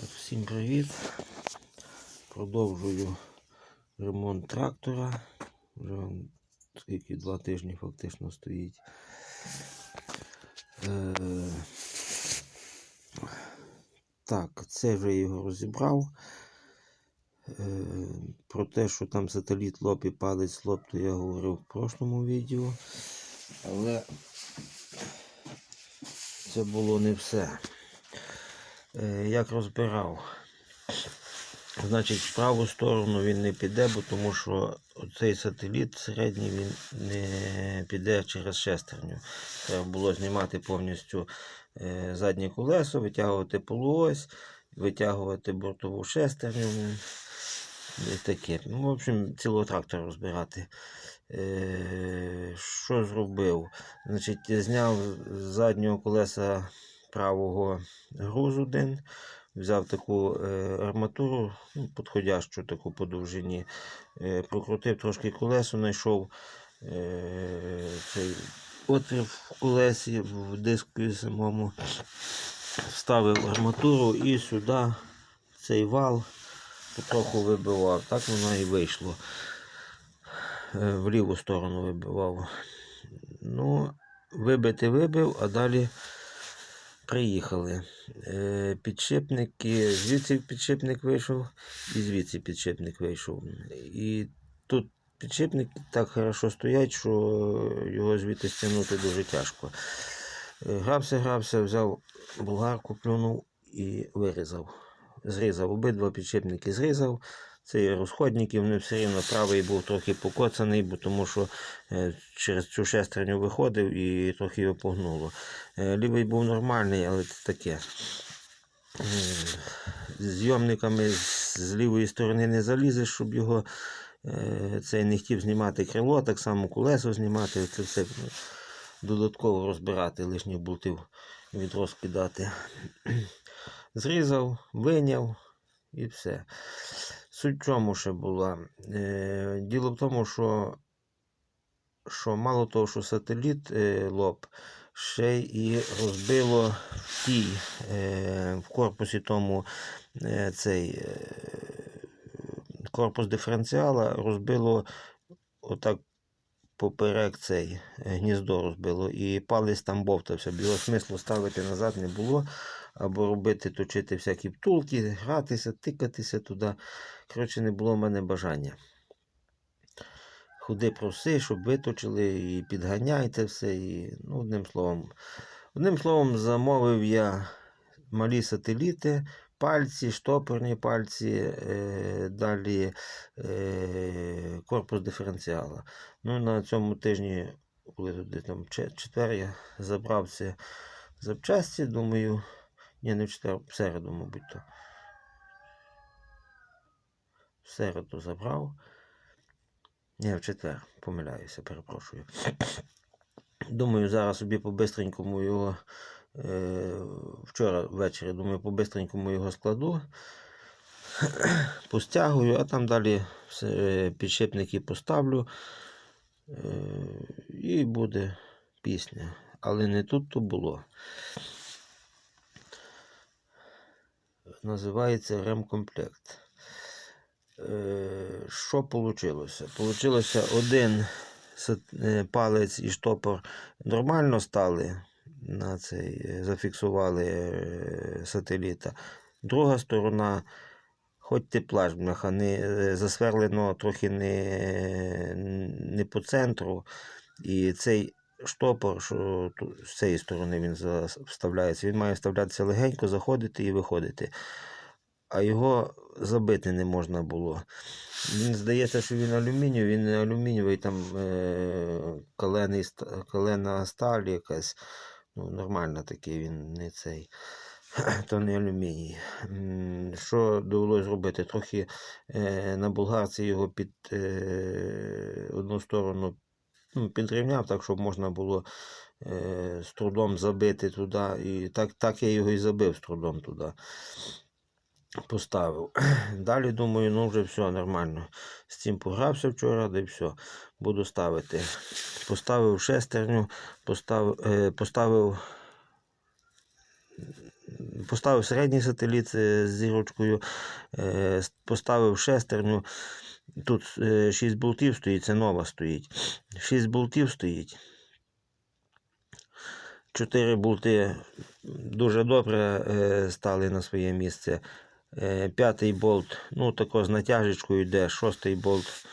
Так, Всім привіт. Продовжую ремонт трактора. Вже скільки два тижні фактично стоїть. Е, так, це вже його розібрав. Е, про те, що там сателіт лоб і палець лоб, то я говорив в прошлому відео. Але це було не все. Е, як розбирав. Значить, в праву сторону він не піде, бо тому що цей сателіт середній він не піде через шестерню. Треба було знімати повністю е, заднє колесо, витягувати полуось, витягувати бортову шестерню. І таке. Ну, в общем, цілого трактора розбирати. Е, що зробив? Значить, зняв з заднього колеса правого груз один, взяв таку е, арматуру, ну, підходящу таку по довжині, е, прокрутив трошки колесо, знайшов е, цей отвір в колесі, в диску самому, вставив арматуру і сюди цей вал потроху вибивав. Так воно і вийшло. В ліву сторону вибивав. Ну, вибити вибив, а далі приїхали. Е, Підшипники, звідси підшипник вийшов, і звідси підшипник вийшов. І тут підшипники так хорошо стоять, що його звідти стягнути дуже тяжко. Е, Грався, грався, взяв болгарку, плюнув і вирізав. Зрізав обидва підшипники зрізав. Цей розходники, вони все рівно правий був трохи покоцаний, бо тому що е, через цю шестерню виходив і трохи його погнуло. Е, Лівий був нормальний, але це таке. Е, зйомниками з лівої сторони не залізеш, щоб його цей не хотів знімати крило, так само колесо знімати, це все додатково розбирати, лишніх болтів від розкидати. Зрізав, виняв і все. Суть в чому ще була. Е, діло в тому, що, що мало того, що сателіт е, лоб, ще і розбило в тій, е, в корпусі тому цей корпус диференціала розбило отак поперек цей гніздо розбило, і палець там бовтався. Його смислу ставити назад не було. Або робити, точити всякі втулки, гратися, тикатися туди. Коротше, не було в мене бажання. Худи проси, щоб виточили і підганяйте все. І, ну, одним словом, одним словом, замовив я малі сателіти, пальці, штопорні пальці, е, далі е, корпус диференціала. Ну, на цьому тижні, коли туди там четвер, я забрав ці запчасті, думаю. Ні, не в в середу, мабуть, то. В середу забрав. Ні, в четвер, помиляюся, перепрошую. Думаю, зараз собі по-бистренькому його. Е, вчора ввечері, думаю, по-бистренькому його складу. Постягую, а там далі е, підшипники поставлю. Е, і буде пісня. Але не тут то було. Називається ремкомплект. Е, Що вийшло? Получилося один е, палець і штопор нормально стали, на цей, е, зафіксували сателіта. Друга сторона, хоч ти плаш, бляха, не засверлено трохи не, не по центру. І цей штопор, що з цієї сторони він вставляється, він має вставлятися легенько, заходити і виходити. А його забити не можна було. Він здається, що він алюмінієвий, він не алюмінієвий, там е, калений, калена сталь якась. Ну, нормально такий, він не цей. То не алюміній. Що довелося зробити? Трохи е, на болгарці його під е, одну сторону ну, підрівняв, так, щоб можна було е, з трудом забити туди. І так, так я його і забив з трудом туди. Поставив. Далі думаю, ну вже все нормально. З цим погрався вчора, і все. Буду ставити. Поставив шестерню, поставив, е, поставив поставив середній сателіт е, з зірочкою, е, поставив шестерню. Тут 6 болтів стоїть, це нова стоїть. 6 болтів стоїть. 4 болти дуже добре е, стали на своє місце. Е, П'ятий болт, ну тако з натяжечкою йде, шостий болт.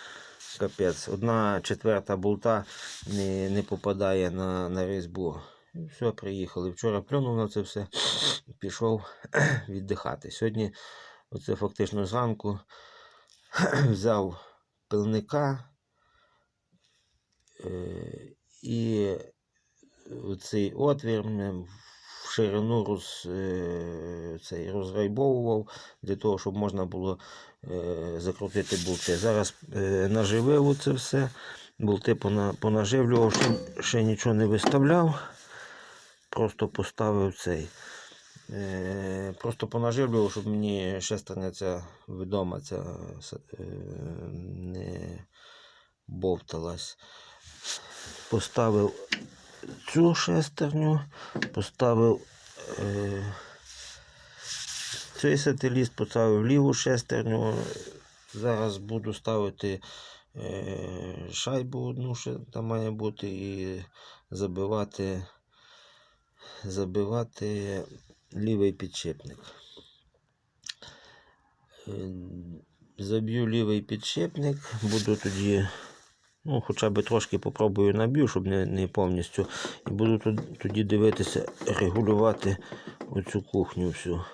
Капець. Одна четверта болта не, не попадає на, на різьбу. Все, приїхали. Вчора плюнув на це все, пішов віддихати. Сьогодні, оце фактично зранку, взяв пилника е, і цей отвір в ширину роз, е, цей, розрайбовував для того, щоб можна було е, закрутити болти. Зараз наживив це все, болти понаживлював, ще, ще нічого не виставляв. Просто поставив цей. Е, просто понаживлював, щоб мені шестерня ця відома ця е, не бовталась. Поставив цю шестерню, поставив е, цей сателіт, поставив ліву шестерню. Зараз буду ставити е, шайбу одну, ще там має бути, і забивати, забивати лівий підшипник. Е, Заб'ю лівий підшипник, буду тоді, ну, хоча б трошки попробую наб'ю, щоб не, не повністю. І буду тоді дивитися, регулювати оцю кухню всю.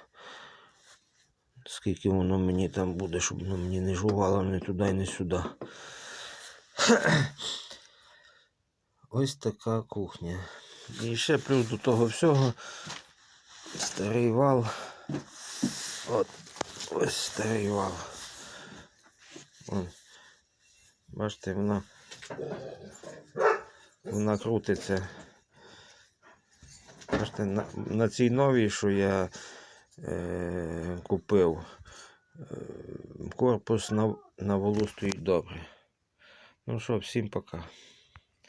Скільки воно мені там буде, щоб воно мені не жувало ні туди, ні сюди. Ось така кухня. І ще плюс до того всього старий вал. От ось старий вал. Вон. Бачите, вона, вона крутиться. Бачите, на, на цій новій, що я е, купив, е, корпус на, на валу стоїть добре. Ну що, всім пока.